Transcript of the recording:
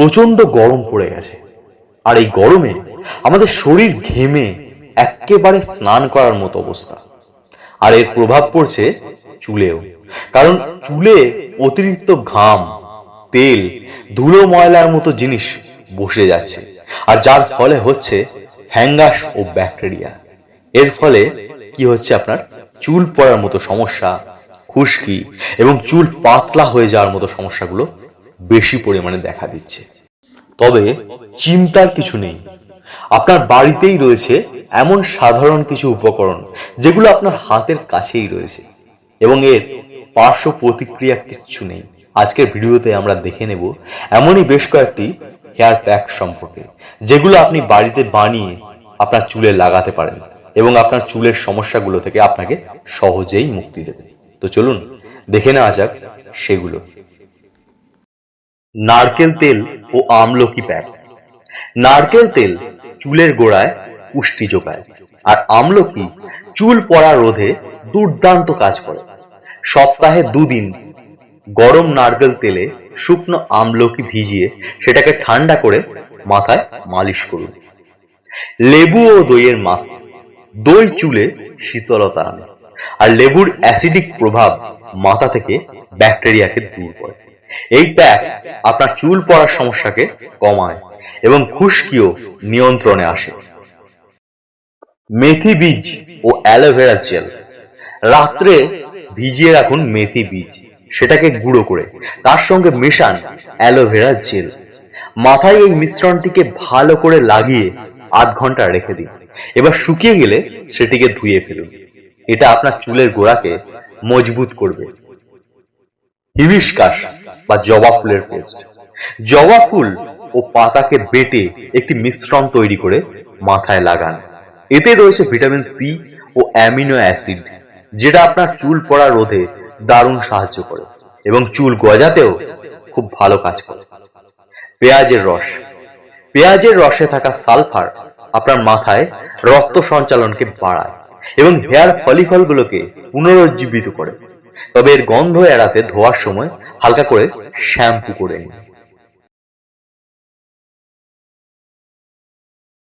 প্রচণ্ড গরম পড়ে গেছে। আর এই গরমে আমাদের শরীর ঘেমে একেবারে স্নান করার মতো অবস্থা। আর এর প্রভাব পড়ছে চুলেও। কারণ চুলে অতিরিক্ত ঘাম, তেল, ধুলো ময়লার মতো জিনিস বসে যাচ্ছে। আর যার ফলে হচ্ছে ফ্যাঙ্গাস ও ব্যাকটেরিয়া। এর ফলে কি হচ্ছে আপনার? চুল পড়ার মতো সমস্যা, খুশকি এবং চুল পাতলা হয়ে যাওয়ার মতো সমস্যাগুলো বেশি পরিমাণে দেখা দিচ্ছে। তবে চিন্তার কিছু নেই। আপনার বাড়িতেই রয়েছে এমন সাধারণ কিছু উপকরণ যেগুলো আপনার হাতের কাছেই রয়েছে এবং এর পার্শ্ব প্রতিক্রিয়া কিচ্ছু নেই। আজকের ভিডিওতে আমরা দেখে নেব এমনই বেশ কয়েকটি হেয়ার প্যাক সম্পর্কে যেগুলো আপনি বাড়িতে বানিয়ে আপনার চুলে লাগাতে পারেন এবং আপনার চুলের সমস্যাগুলো থেকে আপনাকে সহজেই মুক্তি দেবে। তো চলুন, দেখে নেওয়া যাক সেগুলো। নারকেল তেল ও আমলকি প্যাক। নারকেল তেল চুলের গোড়ায় পুষ্টি যোগায় আর আমলকি চুল পড়া রোধে দুর্দান্ত কাজ করে। সপ্তাহে দুদিন গরম নারকেল তেলে শুকনো আমলকি ভিজিয়ে সেটাকে ঠান্ডা করে মাথায় মালিশ করুন। লেবু ও দইয়ের মাস্ক। দই চুলে শীতলতা আনে, আর লেবুর অ্যাসিডিক প্রভাব মাথা থেকে ব্যাকটেরিয়াকে দূর করে। এই প্যাক আপনার চুল পড়ার সমস্যাকে কমায় এবং খুশকিও নিয়ন্ত্রণে আসে। মেথি বীজ ও অ্যালোভেরা জেল। রাত্রে ভিজিয়ে রাখুন মেথি বীজ, সেটাকে গুঁড়ো করে। তার সঙ্গে মেশান অ্যালোভেরা জেল। মাথায় এই মিশ্রণটিকে ভালো করে লাগিয়ে আধ ঘণ্টা রেখে দিন। এবার শুকিয়ে গেলে সেটিকে ধুয়ে ফেলুন। এটা আপনার চুলের গোড়াকে মজবুত করবে। হিবিস্কাস বা জবা ফুলের পেস্ট। জবা ফুল ও পাতাকে বেটে একটি মিশ্রণ তৈরি করে মাথায় লাগান। এতে রয়েছে ভিটামিন সি ও অ্যামিনো অ্যাসিড, যেটা আপনার চুল পড়া রোধে দারুণ সাহায্য করে এবং চুল গজাতেও খুব ভালো কাজ করে। পেঁয়াজের রস। পেঁয়াজের রসে থাকা সালফার আপনার মাথায় রক্ত সঞ্চালনকে বাড়ায় এবং হেয়ার ফলিকলগুলোকে পুনরুজ্জীবিত করে। তবে এর গন্ধ এড়াতে ধোয়ার সময় হালকা করে শ্যাম্পু করে নিন।